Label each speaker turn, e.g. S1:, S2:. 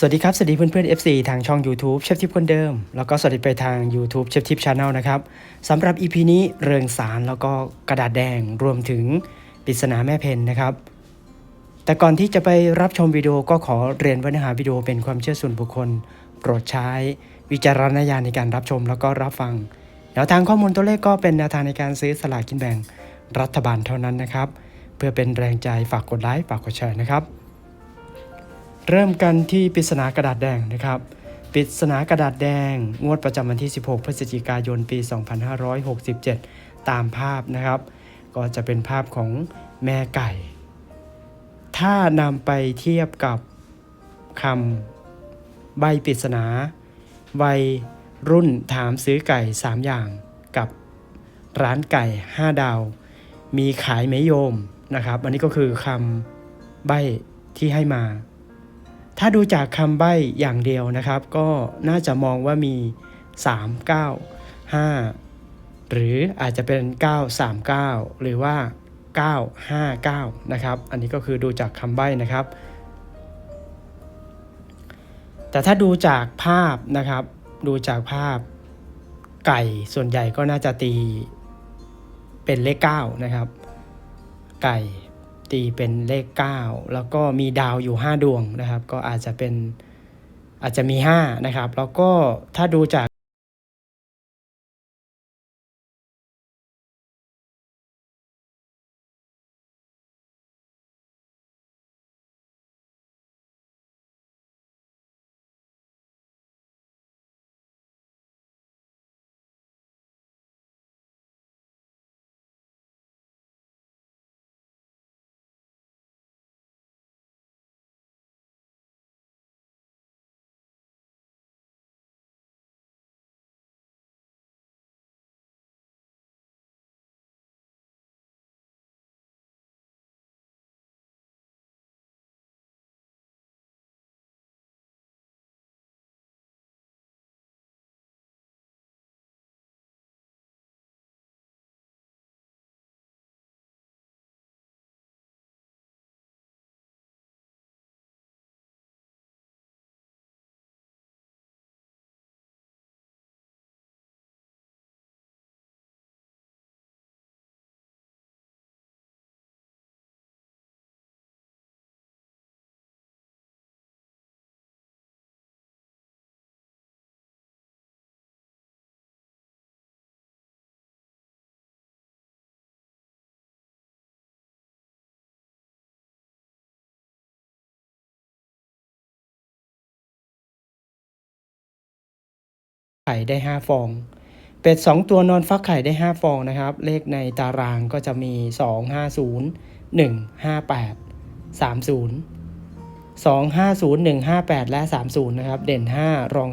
S1: สวัสดีครับ สวัสดีเพื่อนๆ FC ทางช่อง YouTube เชฟทิปคนเดิม แล้วก็สวัสดีไปทาง YouTube เชฟทิปชาแนลนะครับสำหรับ EP นี้เริงสารแล้วก็กระดาษแดงรวมถึงปริศนาแม่เพนนะครับ แต่ก่อนที่จะไปรับชมวิดีโอก็ขอเรียนว่าเนื้อหาวิดีโอเป็นความเชื่อส่วนบุคคล โปรดใช้วิจารณญาณในการรับชมแล้วก็รับฟังแนวทางข้อมูลตัวเลขก็เป็นแนวทางในการซื้อสลากกินแบ่งรัฐบาลเท่านั้นนะครับ เพื่อเป็นแรงใจฝากกดไลค์ฝากกดแชร์นะครับ เริ่มกันที่ปริศนากระดาษแดงนะครับปริศนากระดาษแดง งวดประจำวันที่ 16 พฤศจิกายนปี 2567 ตามภาพนะครับ ก็จะเป็นภาพของแม่ไก่ ถ้านำไปเทียบกับคำใบปริศนาวัยรุ่นถามซื้อไก่ 3 อย่างกับร้านไก่ 5 ดาว มีขายไหมโยมนะครับ อันนี้ก็คือคำใบที่ให้มา ถ้าดูจากคำใบ้อย่างเดียวนะครับ ก็น่าจะมองว่ามี 3 9 5 หรืออาจจะเป็น 939 หรือว่า 959 นะครับ อันนี้ก็คือดูจากคำใบ้นะครับ แต่ถ้าดูจากภาพนะครับ ดูจากภาพไก่ส่วนใหญ่ก็น่าจะตีเป็นเลข9นะครับ ไก่ ตีเป็นเลข 9 แล้วก็มีดาวอยู่ 5 ดวงนะครับ ก็อาจจะเป็นอาจจะมี 5 นะครับ แล้วก็ถ้าดูจาก ไข่ได้ 5 ฟอง เป็ด 2 ตัวนอนฟักไข่ได้ 5 ฟองนะครับ เลขในตารางก็จะมี 2 5 0 1 5 8 3 0 2 5 0 1 5 8 และ 30 นะครับ เด่น 5 รอง